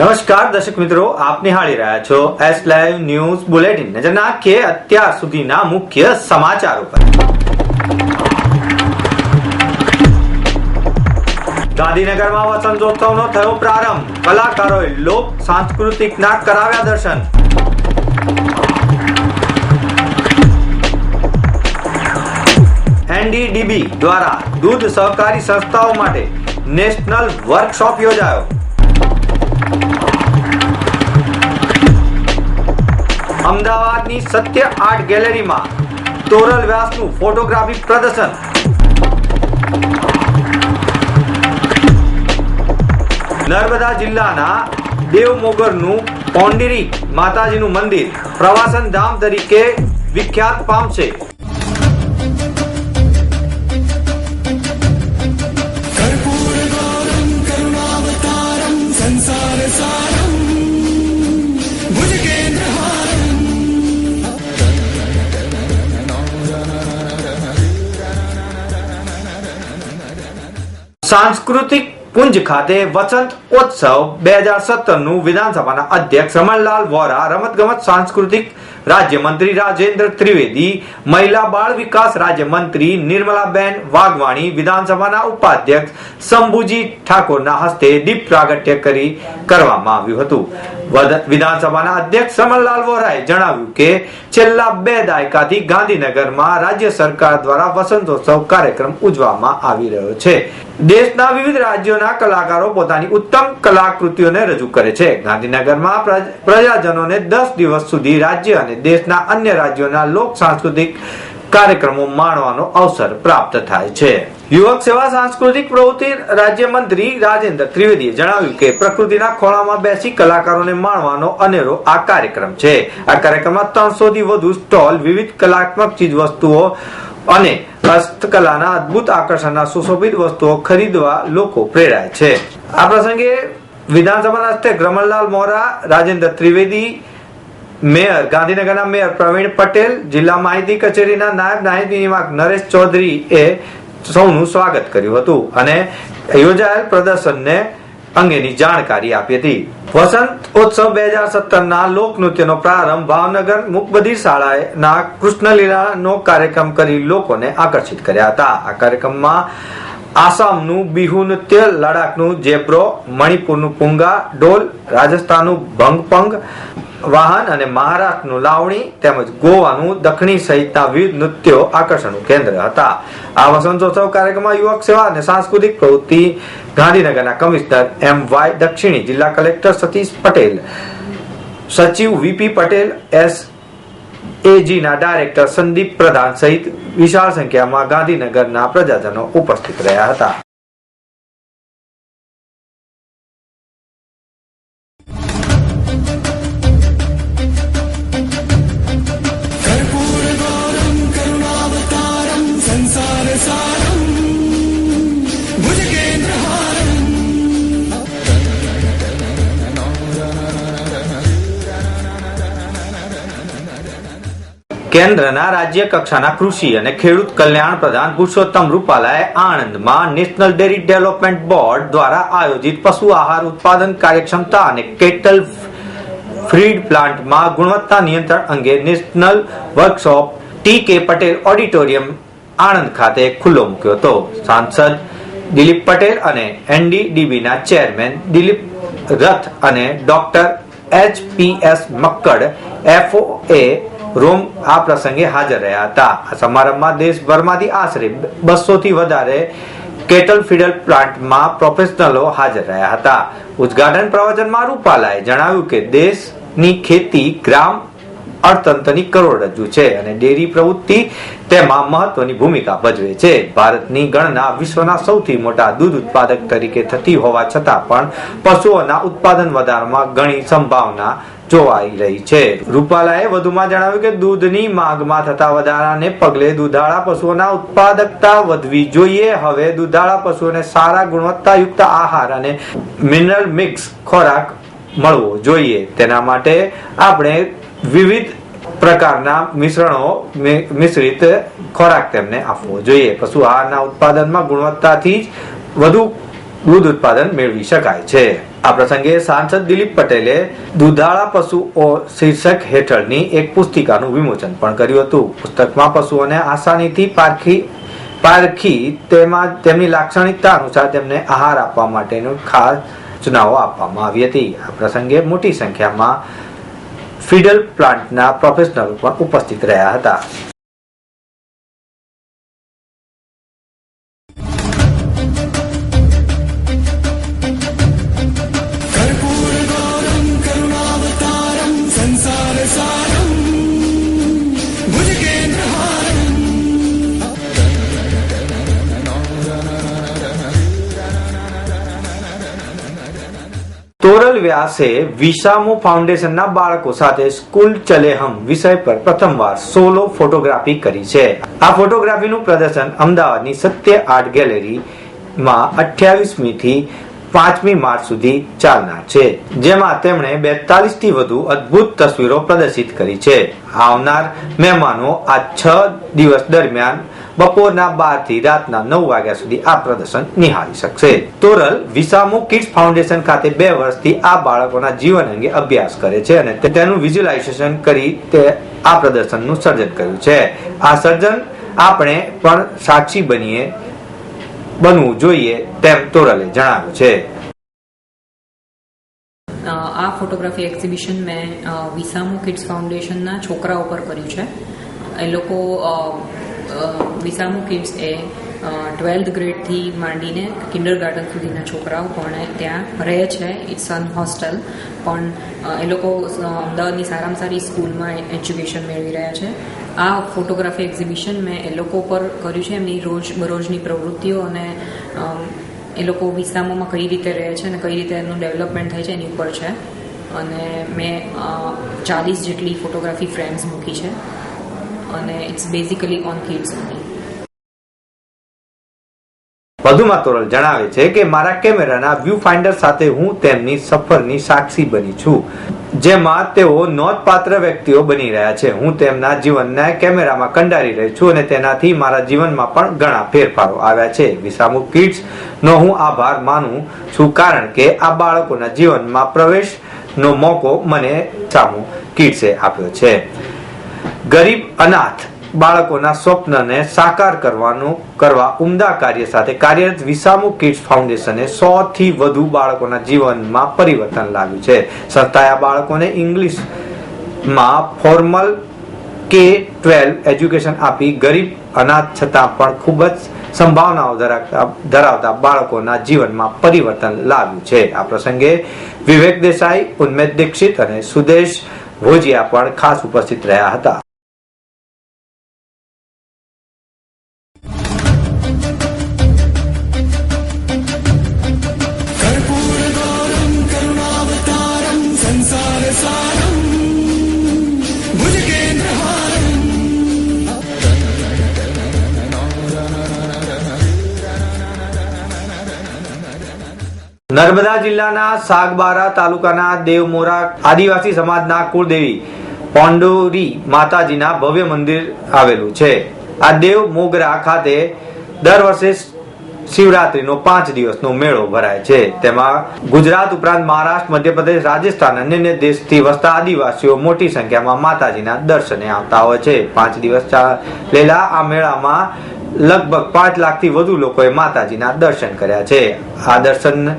નમસ્કાર, દર્શક મિત્રો, આપ નિહાળી રહ્યા છો એસ લાઈવ ન્યૂઝ બુલેટિન નજર નાખીએ અત્યાર સુધીના મુખ્ય સમાચારો પર. ગાંધીનગરમાં વસંતોત્સવનો થયો પ્રારંભ. કલાકારોએ લોક સાંસ્કૃતિકના કરાવ્યા દર્શન. એનડીડીબી દ્વારા દૂધ સહકારી સંસ્થાઓ માટે નેશનલ વર્કશોપ યોજાયો. અમદાવાદની સત્ય આર્ટ ગેલેરીમાં તોરલ વ્યાસનું ફોટોગ્રાફી પ્રદર્શન. નર્મદા જિલ્લાના દેવમોગરનું પોંડિરી માતાજીનું મંદિર પ્રવાસન ધામ તરીકે વિખ્યાત પામશે. સાંસ્કૃતિક પુંજ ખાતે વસંત ઉત્સવ બે હજાર સત્તરનું વિધાનસભાના અધ્યક્ષ રમણલાલ વોરા રમતગમત સાંસ્કૃતિક રાજ્યમંત્રી રાજેન્દ્ર ત્રિવેદી, મહિલા બાળ વિકાસ રાજ્યમંત્રી નિર્મલાબેન વાઘવાણી, વિધાનસભાના ઉપાધ્યક્ષ શંભુજી ઠાકોરના હસ્તે દીપ પ્રાગટ્ય કરી કરવામાં આવ્યું હતું. વિધાનસભાના અધ્યક્ષ રમણલાલ વોરાએ જણાવ્યું કે, છેલ્લા બે દાયકાથી ગાંધીનગરમાં રાજ્ય સરકાર દ્વારા વસંતોત્સવ કાર્યક્રમ ઉજવવામાં આવી રહ્યો છે. દેશના વિવિધ રાજ્યોના કલાકારો પોતાની ઉત્તમ કલાકૃતિઓને રજૂ કરે છે. ગાંધીનગરમાં પ્રજ- પ્રજાજનોને દસ દિવસ સુધી રાજ્ય અને દેશના અન્ય રાજ્યોના લોક સાંસ્કૃતિક કાર્યક્રમો માણવાનો અવસર પ્રાપ્ત થાય છે. યુવક સેવા સાંસ્કૃતિક પ્રવૃત્તિ રાજ્યમંત્રી રાજેન્દ્ર ત્રિવેદીએ જણાવ્યું કે પ્રકૃતિના ખોળામાં બેસી કલાકારોને માણવાનો અનેરો આ કાર્યક્રમ છે. આ કાર્યક્રમમાં ત્રણસો થી વધુ સ્ટોલ, વિવિધ કલાત્મક ચીજ વસ્તુઓ અને હસ્તકલાના અદ્ભુત આકર્ષણના સુશોભિત વસ્તુઓ ખરીદવા લોકો પ્રેરાય છે. આ પ્રસંગે વિધાનસભાના હસ્તે રમણલાલ મોરા, રાજેન્દ્ર ત્રિવેદી મેયર, ગાંધીનગરના મેયર પ્રવીણ પટેલ, જિલ્લા માહિતી કચેરીના નાયબ માહિતી નિયામક નરેશ ચૌધરી એ સૌનું સ્વાગત કર્યું હતું અને યોજાયેલ પ્રદર્શનને અંગેની જાણકારી આપી હતી. વસંત ઉત્સવ બે હજાર સત્તર ના લોકનૃત્યનો પ્રારંભ ભાવનગર મુકબધીર શાળાના કૃષ્ણલીલાનો કાર્યક્રમ કરી લોકોને આકર્ષિત કર્યા હતા. આ કાર્યક્રમમાં આસામનું બિહુ નૃત્ય લડાખનું જેબ્રો, મણિપુરનું પુંગા ડોલ રાજસ્થાનનું ભંગપંગ વાહન અને મહારાષ્ટ્રનું લાવણી તેમજ ગોવાનું દખણી સહિતના વિવિધ નૃત્યો આકર્ષણનું કેન્દ્ર હતા. આ વસંતોત્સવ કાર્યક્રમમાં યુવક સેવા અને સાંસ્કૃતિક પ્રવૃત્તિ ગાંધીનગરના કમિશનર એમ વાય દક્ષિણી જિલ્લા કલેક્ટર સતીશ પટેલ, સચિવ વીપી પટેલ, એસ એજીના ડાયરેક્ટર સંદીપ પ્રધાન સહિત વિશાળ સંખ્યામાં ગાંધીનગરના પ્રજાજનો ઉપસ્થિત રહ્યા હતા. કેન્દ્રના રાજ્ય કક્ષાના કૃષિ અને ખેડૂત કલ્યાણ પ્રધાન પુરુષોત્તમ રૂપાલાએ આણંદમાં નેશનલ ડેરી ડેવલપમેન્ટ બોર્ડ દ્વારા આયોજિત પશુ આહાર ઉત્પાદન કાર્યક્ષમતા અને કેટલ ફ્રીડ પ્લાન્ટમાં ગુણવત્તા નિયંત્રણ અંગે નેશનલ વર્કશોપ ટી કે પટેલ ઓડિટોરિયમ આણંદ ખાતે ખુલ્લો મૂક્યો હતો. સાંસદ દિલીપ પટેલ અને એનડીડીબીના ચેરમેન દિલીપ રથ અને doctor H P S Makkad, FOA Rome આ પ્રસંગે હાજર રહ્યા હતા. આ સમારંભમાં દેશભરમાંથી આશરે બસો થી વધારે કેટલ ફીડર પ્લાન્ટમાં પ્રોફેશનલો હાજર રહ્યા હતા. ઉદ્ઘાટન પ્રવચનમાં રૂપાલાએ જણાવ્યું કે દેશની ખેતી ગ્રામ અર્થતંત્રની કરોડરજ્જુ છે અને ડેરી પ્રવૃત્તિ તેમાં મહત્વની ભૂમિકા ભજવે છે. ભારતની ગણના વિશ્વના સૌથી મોટા દૂધ ઉત્પાદક તરીકે થતી હોવા છતાં પણ પશુઓના ઉત્પાદન વધારવામાં ઘણી સંભાવના જોવાઈ રહી છે. રૂપાલાએ વધુમાં જણાવ્યું કે દૂધની માંગમાં થતા વધારાને પગલે દુધાળા પશુઓના ઉત્પાદકતા વધવી જોઈએ. હવે દુધાળા પશુઓને સારા ગુણવત્તાયુક્ત આહાર અને મિનરલ મિક્સ ખોરાક મળવો જોઈએ. તેના માટે આપણે વિવિધ પ્રકારના મિશ્રણો મિશ્રિત ખોરાક તેમને આપવો જોઈએ. પશુ આહારના ઉત્પાદનમાં ગુણવત્તાથી જ વધુ દૂધ ઉત્પાદન મેળવી શકાય છે. આ પ્રસંગે સાંસદ દિલીપ પટેલે દુધાળા પશુઓ શીર્ષક હેઠળની એક પુસ્તિકાનું વિમોચન પણ કર્યું હતું. પુસ્તકમાં પશુઓને આસાનીથી પારખી પારખી તેમાં તેમની લાક્ષણિકતા અનુસાર તેમને આહાર આપવા માટેનું ખાસ સૂચનાઓ આપવામાં આવી હતી. આ પ્રસંગે મોટી સંખ્યામાં ફીડલ પ્લાન્ટના પ્રોફેશનલો પણ ઉપસ્થિત રહ્યા હતા. વ્યાસે વિસામુ ફાઉન્ડેશનના બાળકો સાથે સ્કૂલ ચલે હમ વિષય પર પ્રથમવાર સોલો ફોટોગ્રાફી કરી છે. આ ફોટોગ્રાફીનું પ્રદર્શન અમદાવાદની સત્ય આર્ટ ગેલેરીમાં અઠ્યાવીસમી થી પાંચમી માર્ચ સુધી ચાલનાર છે, જેમાં તેમણે બેતાલીસથી વધુ અદ્ભુત તસવીરો પ્રદર્શિત કરી છે. આવનાર મહેમાનો આ છ દિવસ દરમિયાન બપોરના બારથી રાતના નવ વાગ્યા સુધી આ પ્રદર્શન નિહાળી શકશે. તોરલ વિસામુ કિડ્સ ફાઉન્ડેશન ખાતે બે વર્ષથી આ બાળકોના જીવન અંગે અભ્યાસ કરે છે અને તેનું વિઝ્યુલાઇઝેશન કરી તે આ પ્રદર્શનનું સર્જન કર્યું છે. આ સર્જન આપણે પણ સાક્ષી બનીએ, બનવું જોઈએ તેમ તોરલે જણાવ્યું છે. આ ફોટોગ્રાફી એક્ઝિબિશન મેં વિસામુ કિડ્સ ફાઉન્ડેશનના છોકરાઓ પર કર્યું છે. એ લોકો વિસામો કિડ્સ એ ટ્વેલ્થ ગ્રેડથી માંડીને કિન્ડર ગાર્ડન સુધીના છોકરાઓ પણ ત્યાં રહે છે. ઇટ્સ અન હોસ્ટેલ પણ એ લોકો અમદાવાદની સારામાં સારી સ્કૂલમાં એજ્યુકેશન મેળવી રહ્યા છે. આ ફોટોગ્રાફી એક્ઝિબિશન મેં એ લોકો પર કર્યું છે, એમની રોજ, બરોજની પ્રવૃત્તિઓ અને એ લોકો વિસામોમાં કઈ રીતે રહે છે અને કઈ રીતે એનું ડેવલપમેન્ટ થાય છે એની ઉપર છે. અને મેં ચાલીસ જેટલી ફોટોગ્રાફી ફ્રેમ્સ મૂકી છે. અને it's basically on kids only વધુમાં તોરલ જણાવે છે કે મારા કેમેરાના વ્યૂ ફાઇન્ડર સાથે હું તેમની સફરની સાક્ષી બની છું, જેમાં તેઓ નોંધપાત્ર વ્યક્તિઓ બની રહ્યા છે. હું તેમના જીવનને કેમેરામાં કંડારી રહી છું અને તેનાથી મારા જીવનમાં પણ ઘણા ફેરફારો આવ્યા છે. વિસામુ કિડ્સ, નો હું આભાર માનું છું કારણ કે આ બાળકોના જીવનમાં પ્રવેશનો મોકો મને સામુ કિડ્સે આપ્યો છે. ગરીબ અનાથ બાળકોના સ્વપ્નને સાકાર કરવાનું, કરવા ઉમદા કાર્ય સાથે કાર્યરત વિસામુ કિડ્સ ફાઉન્ડેશને સો થી વધુ બાળકોના જીવનમાં પરિવર્તન લાવ્યું છે. સંસ્થાએ બાળકોને ઇંગ્લિશમાં ફોર્મલ કે ટ્વેલ્વ એજ્યુકેશન આપી ગરીબ અનાથ છતાં પણ ખૂબ જ સંભાવનાઓ ધરાવતા ધરાવતા બાળકોના જીવનમાં પરિવર્તન લાવ્યું છે. આ પ્રસંગે વિવેક દેસાઈ, ઉન્મેદ દીક્ષિત અને સુદેશ ભોજિયા પણ ખાસ ઉપસ્થિત રહ્યા હતા. નર્મદા જિલ્લાના સાગબારા તાલુકાના દેવમોરા આદિવાસી સમાજના કુળદેવી પોંડોરી માતાજીના ભવ્ય મંદિર આવેલું છે. આ દેવ મોગરા ખાતે દર વર્ષે શિવરાત્રીનો પાંચ દિવસનો મેળો ભરાય છે. તેમાં ગુજરાત ઉપરાંત મહારાષ્ટ્ર, મધ્યપ્રદેશ, રાજસ્થાન અને અન્ય દેશથી વસતા આદિવાસીઓ મોટી સંખ્યામાં માતાજીના દર્શને આવતા હોય છે. પાંચ દિવસ ચાલેલા આ મેળામાં લગભગ પાંચ લાખથી વધુ લોકોએ માતાજીના દર્શન કર્યા છે. આ દર્શન,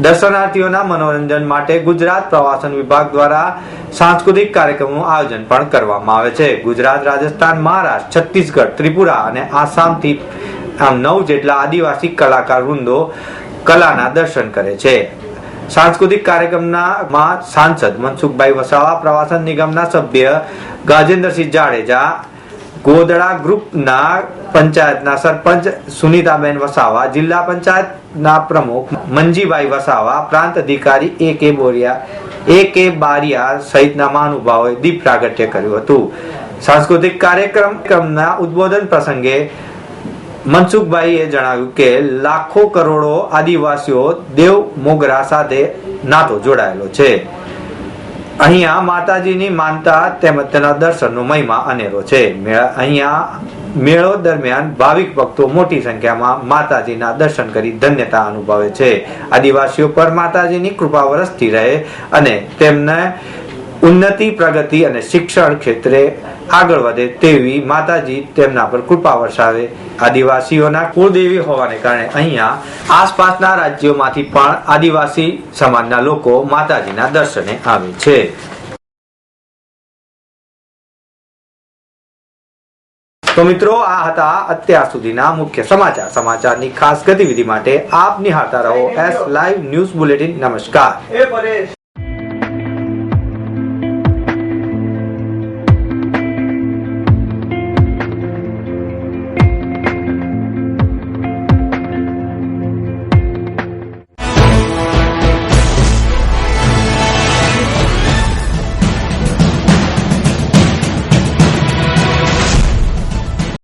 દર્શનાર્થીઓના મનોરંજન માટે ગુજરાત પ્રવાસન વિભાગ દ્વારા સાંસ્કૃતિક કાર્યક્રમનું આયોજન પણ કરવામાં આવે છે. ગુજરાત, રાજસ્થાન, મહારાષ્ટ્ર, છત્તીસગઢ, ત્રિપુરા અને આસામથી આમ નવ જેટલા આદિવાસી કલાકાર વૃંદો કલાના દર્શન કરે છે. સાંસ્કૃતિક કાર્યક્રમના માં સાંસદ મનસુખભાઈ વસાવા, પ્રવાસન નિગમના સભ્ય ગાજેન્દ્રસિંહ જાડેજા ગોદડા ગ્રુપના પંચાયતના સરપંચ સુનિતાબેન વસાવા, જિલ્લા પંચાયતના પ્રમુખ મંજીભાઈ વસાવા, પ્રાંત અધિકારી એ કે બોરિયા, એ કે બારિયા સહિતના મહાનુભાવોએ દીપ પ્રાગટ્ય કર્યું હતું. સાંસ્કૃતિક કાર્યક્રમના ઉદ્બોધન પ્રસંગે મનસુખભાઈએ જણાવ્યું કે લાખો કરોડો આદિવાસીઓ દેવ મોગરા સાથે નાતો જોડાયેલો છે. અહીંયા માતાજીની માનતા તેમજ તેના દર્શનનો મહિમા અનેરો છે. અહીંયા મેળો દરમિયાન ભાવિક ભક્તો મોટી સંખ્યામાં માતાજીના દર્શન કરી ધન્યતા અનુભવે છે. આદિવાસીઓ પર માતાજીની કૃપા વરસતી રહે અને તેમને ઉન્નતિ, પ્રગતિ અને શિક્ષણ ક્ષેત્રે આગળ વધે તેવી માતાજી તેમના પર કૃપા વરસાવે. આદિવાસીઓના કુળદેવી હોવાને કારણે અહીંયા આસપાસના રાજ્યોમાંથી પણ આદિવાસી સમાજના લોકો માતાજીના દર્શને આવે છે. તો મિત્રો, આ હતા અત્યાર સુધીના મુખ્ય સમાચાર. સમાચારની ખાસ ગતિવિધિ માટે આપ નિહાળતા રહો એસ લાઈવ ન્યૂઝ બુલેટિન. નમસ્કાર.